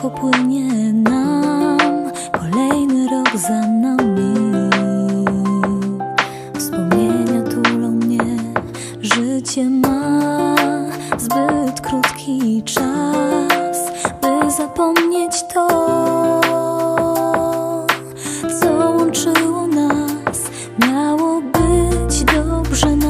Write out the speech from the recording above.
cicho płynie nam kolejny rok za nami. Wspomnienia tulą mnie, życie ma zbyt krótki czas, by zapomnieć to. co łączyło nas. Miało być Dobrze na